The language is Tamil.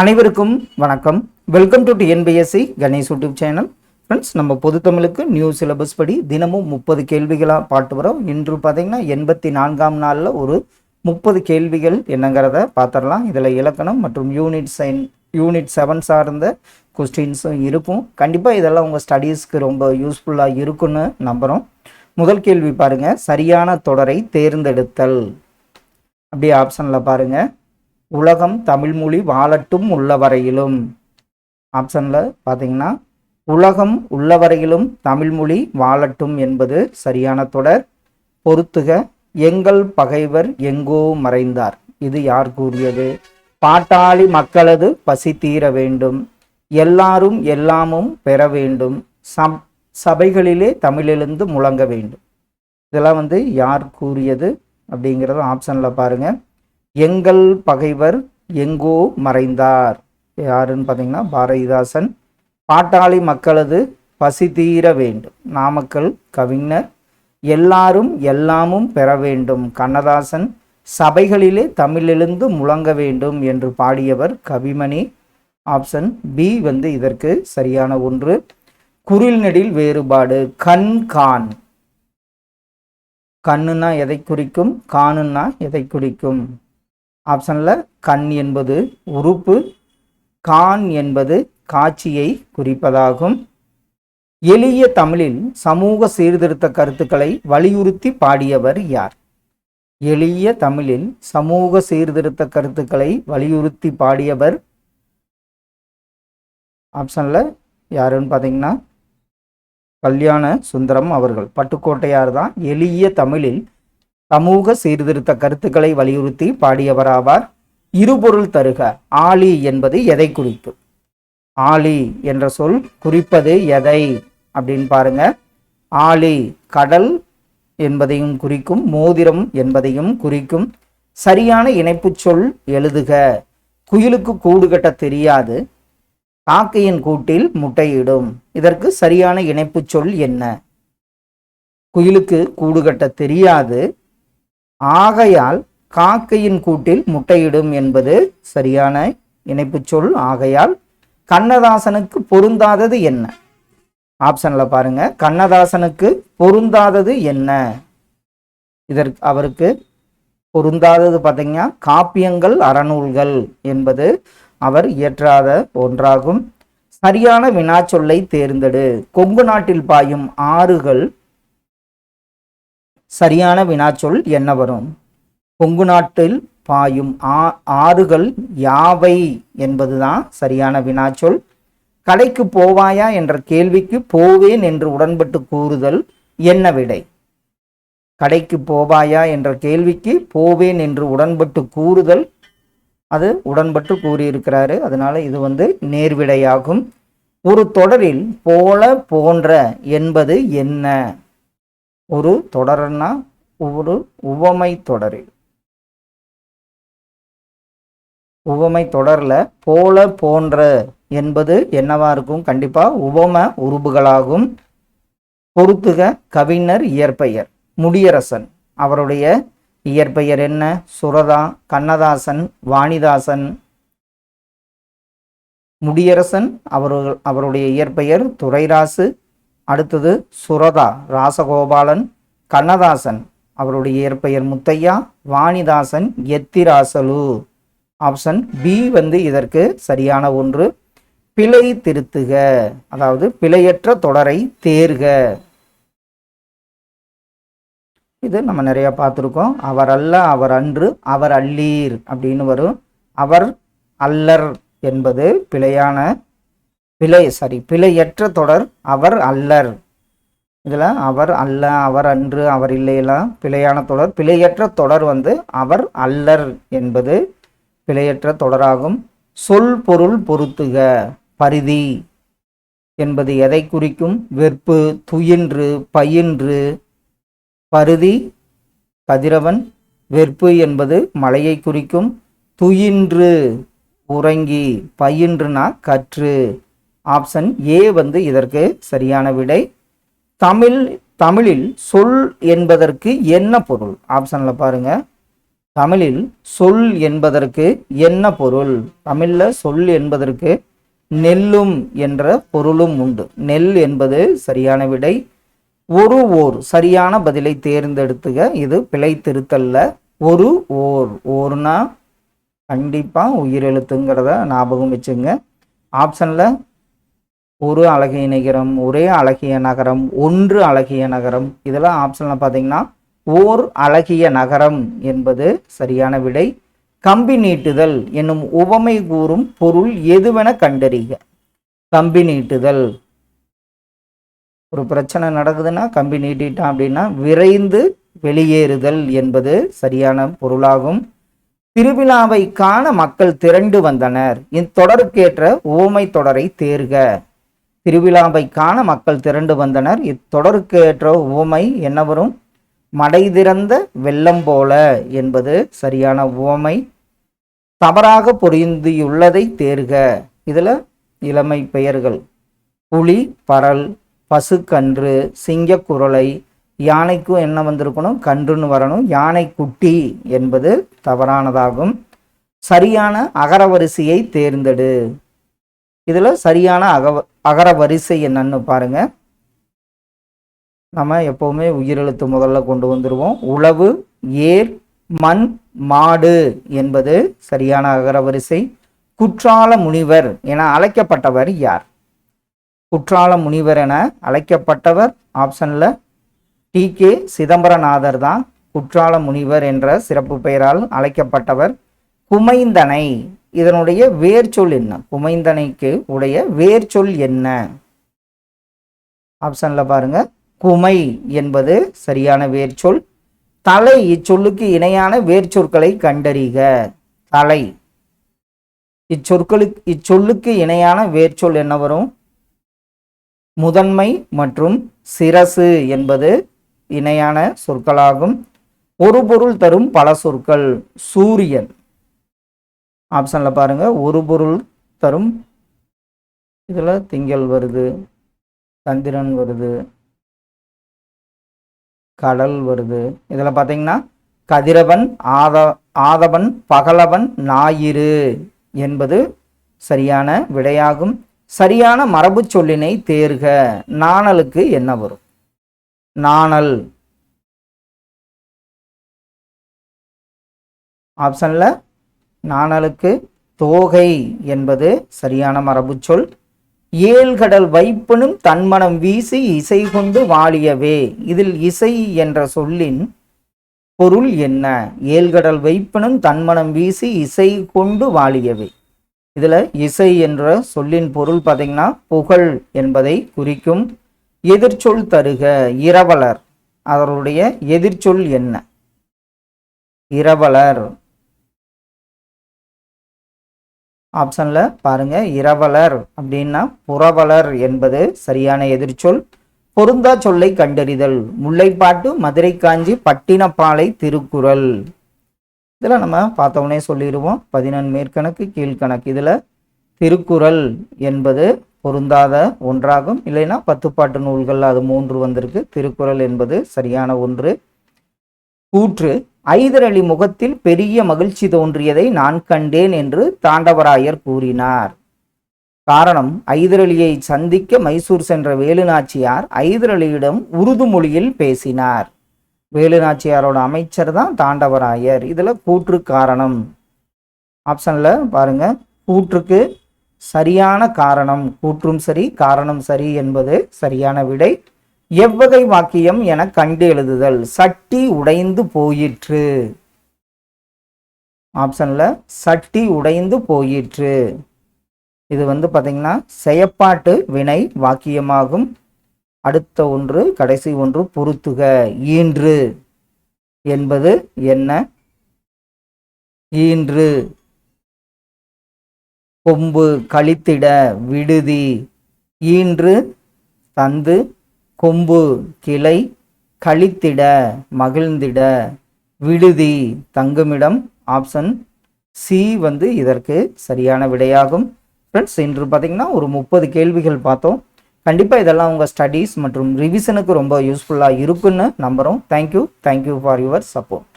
அனைவருக்கும் வணக்கம். Welcome to TNPSC Ganesh YouTube channel. Friends நம்ம பொது தமிழுக்கு நியூ சிலபஸ் படி தினமும் முப்பது கேள்விகளாக பாட்டு வரோம். இன்று பார்த்தீங்கன்னா எண்பத்தி நான்காம் நாளில் ஒரு முப்பது கேள்விகள் என்னங்கிறத பார்த்துடலாம். இதில் இலக்கணம் மற்றும் யூனிட் சைன் யூனிட் செவன் சார்ந்த கொஸ்டின்ஸும் இருக்கும். கண்டிப்பாக இதெல்லாம் உங்கள் ஸ்டடீஸ்க்கு ரொம்ப யூஸ்ஃபுல்லாக இருக்குன்னு நம்புகிறோம் முதல் கேள்வி பாருங்கள் சரியான தொடரை தேர்ந்தெடுத்தல். அப்படியே ஆப்ஷனில் பாருங்கள் உலகம் தமிழ்மொழி வாழட்டும் உள்ளவரையிலும். ஆப்ஷனில் பார்த்தீங்கன்னா உலகம் உள்ளவரையிலும் தமிழ்மொழி வாழட்டும் என்பது சரியான தொடர். பொறுத்துக எங்கள் பகைவர் எங்கோ மறைந்தார். இது யார் கூறியது? பாட்டாளி மக்களது பசி தீர வேண்டும். எல்லாரும் எல்லாமும் பெற வேண்டும். சப் சபைகளிலே தமிழெழுந்து முழங்க வேண்டும். இதெல்லாம் வந்து யார் கூறியது அப்படிங்கிறத ஆப்ஷனில் பாருங்கள் எங்கள் பகைவர் எங்கோ மறைந்தார். யாருன்னு பார்த்தீங்கன்னா பாரதிதாசன். பாட்டாளி மக்களது பசி தீர வேண்டும். நாமக்கல் கவிஞர். எல்லாரும் எல்லாமும் பெற வேண்டும். கண்ணதாசன் சபைகளிலே தமிழெழுந்து முழங்க வேண்டும் என்று பாடியவர் கவிமணி. ஆப்ஷன் பி வந்து இதற்கு சரியான ஒன்று. குரில் நெடில் வேறுபாடு. கண் கான். கண்ணுன்னா எதை குறிக்கும்? காணுன்னா எதை குறிக்கும்? ஆப்ஷனில் கண் என்பது உறுப்பு கான் என்பது காட்சியை குறிப்பதாகும். எளிய தமிழில் சமூக சீர்திருத்த கருத்துக்களை வலியுறுத்தி பாடியவர் யார்? எளிய தமிழில் சமூக சீர்திருத்த கருத்துக்களை வலியுறுத்தி பாடியவர் ஆப்ஷனில் யாருன்னு பார்த்தீங்கன்னா கல்யாண சுந்தரம் அவர்கள். பட்டுக்கோட்டையார் தான் எளிய தமிழில் சமூக சீர்திருத்த கருத்துக்களை வலியுறுத்தி பாடியவராவார். இருபொருள் தருக. ஆலி என்பது எதை குறிக்கும்? ஆலி என்ற சொல் குறிப்பது எதை அப்படின்னு பாருங்க. ஆலி கடல் என்பதையும் குறிக்கும் மோதிரம் என்பதையும் குறிக்கும். சரியான இணைப்புச் சொல் எழுதுக. குயிலுக்கு கூடு கட்ட தெரியாது. காக்கையின் கூட்டில் முட்டையிடும். இதற்கு சரியான இணைப்புச் சொல் என்ன? குயிலுக்கு கூடு கட்ட தெரியாது. ஆகையால் காக்கையின் கூட்டில் முட்டையிடும் என்பது சரியான இணைப்புச் சொல். ஆகையால் கண்ணதாசனுக்கு பொருந்தாதது என்ன? ஆப்ஷன்ல பாருங்க. கண்ணதாசனுக்கு பொருந்தாதது என்ன? இதற்கு அவருக்கு பொருந்தாதது பார்த்தீங்கன்னா காப்பியங்கள் அறநூல்கள் என்பது அவர் இயற்றாத ஒன்றாகும். சரியான வினாச்சொல்லை தேர்ந்தெடு. கொங்கு நாட்டில் பாயும் ஆறுகள் சரியான வினாச்சொல் என்ன வரும்? கொங்கு நாட்டில் பாயும் ஆ ஆறுகள் யாவை என்பதுதான் சரியான வினாச்சொல். கடைக்கு போவாயா என்ற கேள்விக்கு போவேன் என்று உடன்பட்டு கூறுதல் என்ன விடை? கடைக்கு போவாயா என்ற கேள்விக்கு போவேன் என்று உடன்பட்டு கூறுதல். அது உடன்பட்டு கூறியிருக்கிறாரு. அதனால இது வந்து நேர்விடையாகும். ஒரு தொடரில் போல போன்ற என்பது என்ன? ஒரு தொடர்னா ஒரு உவமை தொடர். உவமை தொடரில் போல போன்ற என்பது என்னவா இருக்கும்? கண்டிப்பாக உவம உருபுகளாகும். பொறுத்துக கவிஞர் இயற்பெயர் முடியரசன். அவருடைய இயற்பெயர் என்ன? சுரதா கண்ணதாசன் வாணிதாசன். முடியரசன் அவர்கள் அவருடைய இயற்பெயர் துரைராசு அடுத்தது சுரதா ராசகோபாலன் கண்ணதாசன் அவருடைய இயற்பெயர் முத்தையா வாணிதாசன் எத்திராசலு. ஆப்ஷன் பி வந்து இதற்கு சரியான ஒன்று. பிழை திருத்துக அதாவது பிழையற்ற தொடரை தேர்க. இது நம்ம நிறைய பார்த்துருக்கோம். அவர் அல்ல அவர் அன்று அவர் அல்லீர் அப்படின்னு வரும். அவர் அல்லர் என்பது பிழையான பிழை சாரி பிழையற்ற தொடர் அவர் அல்லர். இதில் அவர் அல்ல அவர் அன்று அவர் இல்லையெல்லாம் பிழையான தொடர். பிழையற்ற தொடர் வந்து அவர் அல்லர் என்பது பிழையற்ற தொடராகும். சொல் பொருள் பொருத்துக பரிதி என்பது எதை குறிக்கும்? வெறுப்பு துயின்று பயின்று. பருதி கதிரவன் வெறுப்பு என்பது மலையை குறிக்கும். துயின்று உறங்கி பயின்றுனா கற்று. ஆப்ஷன் ஏ வந்து இதற்கு சரியான விடை. தமிழ் தமிழில் சொல் என்பதற்கு என்ன பொருள்? ஆப்ஷனில் பாருங்க. தமிழில் சொல் என்பதற்கு என்ன பொருள்? தமிழில் சொல் என்பதற்கு நெல்லும் என்ற பொருளும் உண்டு. நெல் என்பது சரியான விடை. ஒரு ஓர் சரியான பதிலை தேர்ந்தெடுத்துக. இது பிழை திருத்தல்ல ஒரு ஓர் ஓர்னா கண்டிப்பாக உயிரெழுத்துங்கிறத ஞாபகம் வச்சுங்க. ஆப்ஷனில் ஒரு அழகிய நகரம் ஒரே அழகிய நகரம் ஒன்று அழகிய நகரம். இதெல்லாம் ஆப்ஷனில் பார்த்தீங்கன்னா ஓர் அழகிய நகரம் என்பது சரியான விடை. கம்பி நீட்டுதல் என்னும் உவமை கூறும் பொருள் எதுவென கண்டறிக. கம்பி நீட்டுதல். ஒரு பிரச்சனை நடக்குதுன்னா கம்பி நீட்டிட்டான் அப்படின்னா விரைந்து வெளியேறுதல் என்பது சரியான பொருளாகும். திருவிழாவை காண மக்கள் திரண்டு வந்தனர். இத்தொடருக்கேற்ற ஓமை தொடரை தேர்க. திருவிழாவை காண மக்கள் திரண்டு வந்தனர். இத்தொடருக்கேற்ற ஏற்ற உவமை என்னவரும்? மடை திறந்த வெள்ளம் போல என்பது சரியான உவமை. தவறாக பொருந்தியுள்ளதை தேர்க. இதில் இளமை பெயர்கள். புலி பரல் பசுக்கன்று சிங்கக்குரலை யானைக்கும் என்ன வந்திருக்கணும்? கன்றுன்னு வரணும். யானை குட்டி என்பது தவறானதாகும். சரியான அகரவரிசையை தேர்ந்தெடு. இதில் சரியான அகவ அகர அகரவரிசை என்னன்னு பாருங்க. நம்ம எப்போவுமே உயிரெழுத்து முதல்ல கொண்டு வந்துடுவோம் உழவு ஏர் மண் மாடு என்பது சரியான அகரவரிசை குற்றால முனிவர் என அழைக்கப்பட்டவர் யார்? குற்றால முனிவர் என அழைக்கப்பட்டவர் ஆப்ஷனில் டி கே சிதம்பரநாதர் தான் குற்றால முனிவர் என்ற சிறப்பு பெயரால் அழைக்கப்பட்டவர். குமைந்தனை இதனுடைய வேர்ச்சொல் என்ன? குமைந்தனைக்கு உடைய வேர்ச்சொல் என்ன? ஆப்ஷன்ல பாருங்க. குமை என்பது சரியான வேர்ச்சொல். தலை இச்சொல்லுக்கு இணையான வேர்ச்சொற்களை கண்டறிக. தலை. இச்சொற்களுக்கு இச்சொல்லுக்கு இணையான வேர்ச்சொல் என்ன வரும்? முதன்மை மற்றும் சிரசு என்பது இணையான சொற்களாகும். ஒரு பொருள் தரும் பல சொற்கள். சூரியன். ஆப்ஷனில் பாருங்கள் ஒரு பொருள் தரும். இதில் திங்கள் வருது. சந்திரன் வருது. கடல் வருது. இதில் பார்த்தீங்கன்னா கதிரவன் ஆத ஆதவன் பகலவன் ஞாயிறு என்பது சரியான விடையாகும். சரியான மரபு சொல்லினை தேர்க. நாணலுக்கு என்ன வரும்? நாணல். ஆப்ஷனில் நாணலுக்கு தோகை என்பது சரியான மரபு சொல். ஏழ்கடல் வைப்பனும் தன்மனம் வீசி இசை கொண்டு வாழியவே. இதில் இசை என்ற சொல்லின் பொருள் என்ன? ஏழ்கடல் வைப்பனும் தன்மனம் வீசி இசை கொண்டு வாழியவே. இதில் இசை என்ற சொல்லின் பொருள் பார்த்தீங்கன்னா புகழ் என்பதை குறிக்கும். எதிர்ச்சொல் தருக இரவலர். அவருடைய எதிர்ச்சொல் என்ன? இரவலர். ஆப்ஷனில் பாருங்கள் இரவலர் அப்படின்னா புறவலர் என்பது சரியான எதிர்ச்சொல். பொருந்தா சொல்லை கண்டறிதல். முல்லைப்பாட்டு மதுரை காஞ்சி பட்டினப்பாலை திருக்குறள். இதில் நம்ம பார்த்தோன்னே சொல்லிடுவோம். பதினெண் மேற்கணக்கு கீழ்கணக்கு. இதில் திருக்குறள் என்பது பொருந்தாத ஒன்றாகும். இல்லைன்னா பத்துப்பாட்டு நூல்கள் அது மூன்று வந்திருக்கு. திருக்குறள் என்பது சரியான ஒன்று. கூற்று. ஐதர் அலி முகத்தில் பெரிய மகிழ்ச்சி தோன்றியதை நான் கண்டேன் என்று தாண்டவராயர் கூறினார். காரணம் ஐதரளியை சந்திக்க மைசூர் சென்ற வேலுநாச்சியார் ஐதரளியிடம் உருது மொழியில் பேசினார். வேலுநாச்சியாரோட அமைச்சர் தான் தாண்டவராயர். இதில் கூற்று காரணம். ஆப்ஷனில் பாருங்க. கூற்றுக்கு சரியான காரணம். கூற்றும் சரி காரணம் சரி என்பது சரியான விடை. எவ்வகை வாக்கியம் என கண்டு எழுதுதல். சட்டி உடைந்து போயிற்று. ஆப்ஷன்ல சட்டி உடைந்து போயிற்று. இது வந்து பார்த்திங்கன்னா செயப்பாட்டு வினை வாக்கியமாகும். அடுத்த ஒன்று கடைசி ஒன்று பொருத்துக. ஈன்று என்பது என்ன? ஈன்று. கொம்பு கழித்திட விடுதி. ஈன்று தந்து கொம்பு கிளை கழித்திட மகிழ்ந்திட விடுதி தங்குமிடம் ஆப்ஷன் சி வந்து இதற்கு சரியான விடையாகும். ஃப்ரெண்ட்ஸ் இன்று பார்த்திங்கன்னா ஒரு முப்பது கேள்விகள் பார்த்தோம். கண்டிப்பாக இதெல்லாம் உங்கள் ஸ்டடீஸ் மற்றும் ரிவிஷனுக்கு ரொம்ப யூஸ்ஃபுல்லாக இருக்குன்னு நம்புகிறோம் thank you thank you for your support